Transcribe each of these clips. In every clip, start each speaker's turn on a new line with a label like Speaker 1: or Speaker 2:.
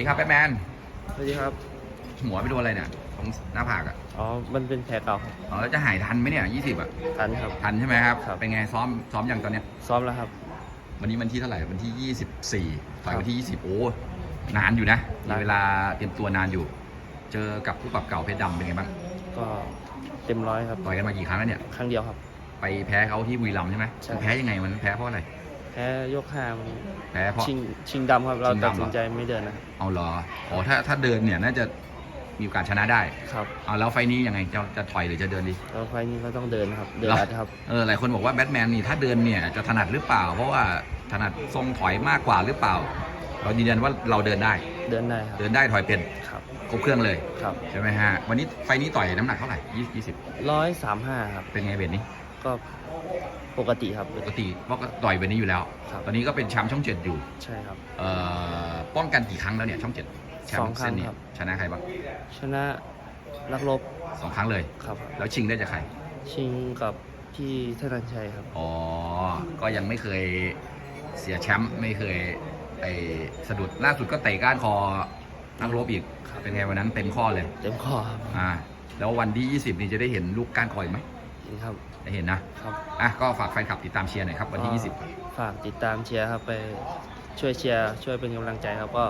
Speaker 1: ดีครับแบทแมน
Speaker 2: สวัสดีครับ
Speaker 1: หัวไปโดนอะไรเนี่ยตรงหน้าผากอะ
Speaker 2: อ๋อ มันเป็นแผลเก่าครับ
Speaker 1: อ๋อแล้วจะหายทันไหมเนี่ยยี่สิบอะ
Speaker 2: ทันครับ
Speaker 1: ทันใช่ไหมครับ
Speaker 2: ครับ
Speaker 1: เป็นไงซ้อมซ้อมยังตอนเนี้ย
Speaker 2: ซ้อมแล้วครับ
Speaker 1: วันนี้วันที่เท่าไหร่วันที่ยี่สิบสี่ต่อย
Speaker 2: ครับ
Speaker 1: วันที่ยี่สิบโอ้นานอยู่นะมี
Speaker 2: นาน
Speaker 1: เวลาเตรียมตัวนานอยู่ เจอกับผู้ปรับเก่าเพชรดำเป็นไงบ้าง
Speaker 2: ก็เต็มร้อยครับ
Speaker 1: ต่อยกันมากี่ครั้งแล้วเนี่ย
Speaker 2: ครั้งเดียวครับ
Speaker 1: ไปแพ้เขาที่บุรีรัมย์ใช่ไหม
Speaker 2: ใช่
Speaker 1: แพ้ยังไงมันแพ้เพราะอะไร
Speaker 2: แพ้ยกห้ามัน
Speaker 1: แพ้เพราะ
Speaker 2: ชิงชิงดำครับเรา
Speaker 1: ชิงดำเหรอ
Speaker 2: ตัดสินใจไม่เดินนะครับ
Speaker 1: เอาเหรออ๋อถ้าถ้าเดินเนี่ยน่าจะมีโอกาสชนะได้
Speaker 2: ครับ
Speaker 1: เอาแล้วไฟล์นี้ยังไงจะจะถอยหรือจะเดินดี
Speaker 2: แล้วไฟล์นี้ก็ต้องเดินครับ เดิน
Speaker 1: เหรอ
Speaker 2: อัดครับ
Speaker 1: เออหลายคนบอกว่าแบทแมนนี่ถ้าเดินเนี่ยจะถนัดหรือเปล่า เพราะว่าถนัดทรงถอยมากกว่าหรือเปล่า เรายืนยันว่าเราเดินได้
Speaker 2: เดินได้ครับ
Speaker 1: เดินได้ถอยเป็น
Speaker 2: ครับ
Speaker 1: ครบเครื่องเลย
Speaker 2: ครับ
Speaker 1: ใช่ไหมฮะวันนี้ไฟล์นี้ต่อยน้ำหนักเท่าไหร่ยี่ยี่สิบ
Speaker 2: ร้อยสามห้าครับ
Speaker 1: เป็นไงเวทนี้
Speaker 2: ก็ปกติครับ
Speaker 1: ปกติเพราะก็ต่อยเวทนี้อยู่แล้ว
Speaker 2: ครับ
Speaker 1: ตอนนี้ก็เป็นแชมป์ช่องเจ็ดอยู่
Speaker 2: ใช่ครับ
Speaker 1: เอ่อป้องกันกี่ครั้งแล้วเนี่ยช่องเจ็ดแชม
Speaker 2: สอง
Speaker 1: ป์
Speaker 2: ครั้
Speaker 1: เส้
Speaker 2: ง
Speaker 1: นนี้
Speaker 2: ครับ
Speaker 1: ชนะใครบ้าง
Speaker 2: ชนะนักรบ
Speaker 1: สองครั้งเลย
Speaker 2: ครับ
Speaker 1: แล้วชิงได้จากใคร
Speaker 2: ชิงกับพี่ธนันชัยครับ
Speaker 1: อ๋อ ก็ยังไม่เคยเสียแชมป์ไม่เคยไอสะดุดล่าสุดก็เตะก้านคอนักรบอีก เป็นไงวันนั้นเต็มข้อเลย
Speaker 2: เต็มข้อครับ
Speaker 1: อ่า แล้ววันที่ 20 นี่จะได้เห็นลูกก้านคออีกไหม
Speaker 2: นี่ ครับ
Speaker 1: ได้เห็นนะ
Speaker 2: ครับ
Speaker 1: อะก็ฝากแฟนคลับติดตามเชียร์หน่อยครับวันที่
Speaker 2: ก็ฝากติดตามเชียร์ครับไปช่วยเชียร์ช่วยเป็นกำลังใจครับก็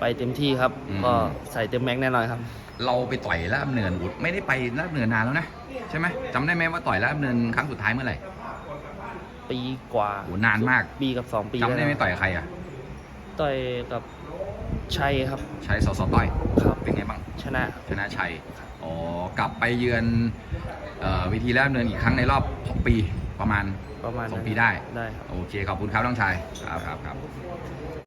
Speaker 2: ไปเต็มที่ครับก็ใส่เต็มแม็กซ์แน่นอนครับ
Speaker 1: 20เราไปต่อยลาดำเนินอุดไม่ได้ไปลาดำเนินนานแล้วนะใช่ไหมจำได้ไหมว่าต่อยลาดำเนินครั้งสุดท้ายเมื่อไหร่
Speaker 2: ปีกว่า
Speaker 1: โหนานมาก
Speaker 2: ปีกับสองปี
Speaker 1: จำได้ไหม
Speaker 2: แล้ว
Speaker 1: ต่อยกับใครอะ
Speaker 2: ต่อยกับชัยครับ
Speaker 1: ชัยสสต้อย
Speaker 2: ครับ
Speaker 1: เป็นไงบ้าง
Speaker 2: ชนะ
Speaker 1: ชนะชัยอ๋อกลับไปเยือนเอ่อเวิธีแรกเนินอีกครั้งในรอบ 6 ปีประมาณ
Speaker 2: ประมาณ
Speaker 1: สอง
Speaker 2: นั้น
Speaker 1: ปีได้
Speaker 2: ได้ครับ
Speaker 1: โอเค ขอบคุณครับน้องชาย ครับครับครับ